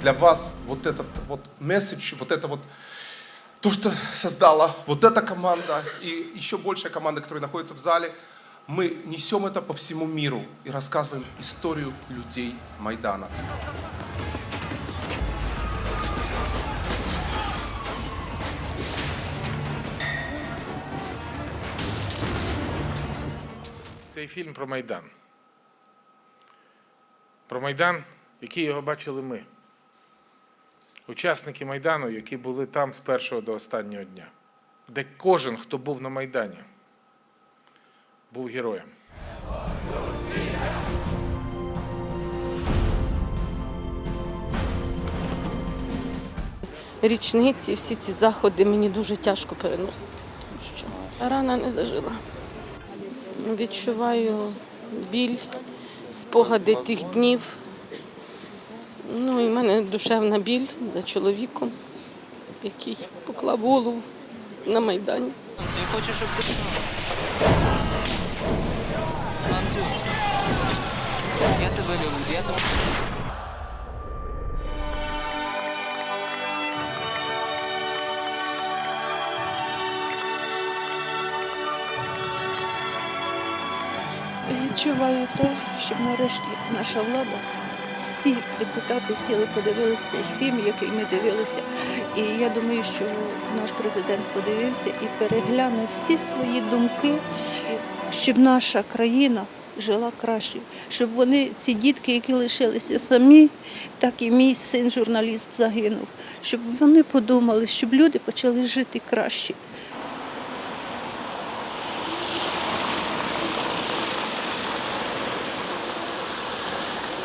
для вас вот этот вот месседж, вот это вот то, что создала вот эта команда и еще большая команда, которая находится в зале, мы несем это по всему миру и рассказываем историю людей Майдана. Цей фільм про Майдан. Про Майдан, який його бачили ми. Учасники Майдану, які були там з першого до останнього дня. Де кожен, хто був на Майдані, був героєм. річниці, всі ці заходи мені дуже тяжко переносити, тому що рана не зажила. Відчуваю біль, спогади тих днів. Ну і в мене душевна біль за чоловіком, який поклав голову на Майдані. Я хочу, щоб ти. Я тебе люблю, я тебе. Відчуваю те, щоб нарешті наша влада, всі депутати сіли, подивилися цей фільм, який ми дивилися. І я думаю, що наш президент подивився і перегляне всі свої думки, щоб наша країна жила краще, щоб вони, ці дітки, які лишилися самі, так і мій син, журналіст, загинув, щоб вони подумали, щоб люди почали жити краще.